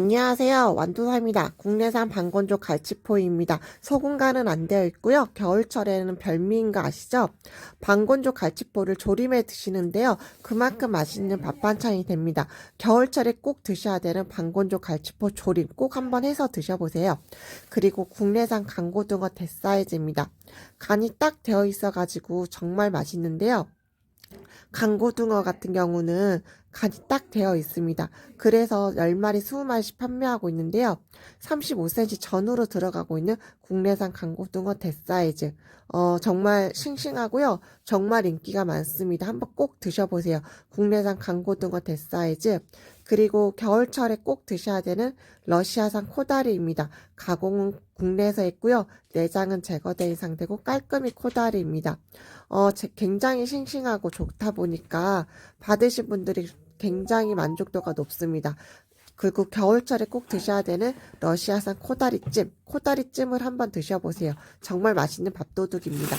안녕하세요. 완도사입니다. 국내산 방건조 갈치포입니다. 소금간은 안 되어 있고요. 겨울철에는 별미인 거 아시죠? 방건조 갈치포를 조림해 드시는데요. 그만큼 맛있는 밥 반찬이 됩니다. 겨울철에 꼭 드셔야 되는 방건조 갈치포 조림 꼭 한번 해서 드셔보세요. 그리고 국내산 강고등어 대사이즈입니다. 간이 딱 되어 있어가지고 정말 맛있는데요. 강고등어 같은 경우는 간이 딱 되어 있습니다. 그래서 10마리, 20마리씩 판매하고 있는데요. 35cm 전후로 들어가고 있는 국내산 강고등어 대사이즈. 어, 정말 싱싱하고요. 정말 인기가 많습니다. 한번 꼭 드셔보세요. 국내산 강고등어 대사이즈. 그리고 겨울철에 꼭 드셔야 되는 러시아산 코다리입니다. 가공은 국내에서 했고요. 내장은 제거된 상태고 깔끔히 코다리입니다. 어, 제- 굉장히 싱싱하고 좋다 보니까 받으신 분들이 굉장히 만족도가 높습니다. 그리고 겨울철에 꼭 드셔야 되는 러시아산 코다리찜, 코다리찜을 한번 드셔보세요. 정말 맛있는 밥도둑입니다.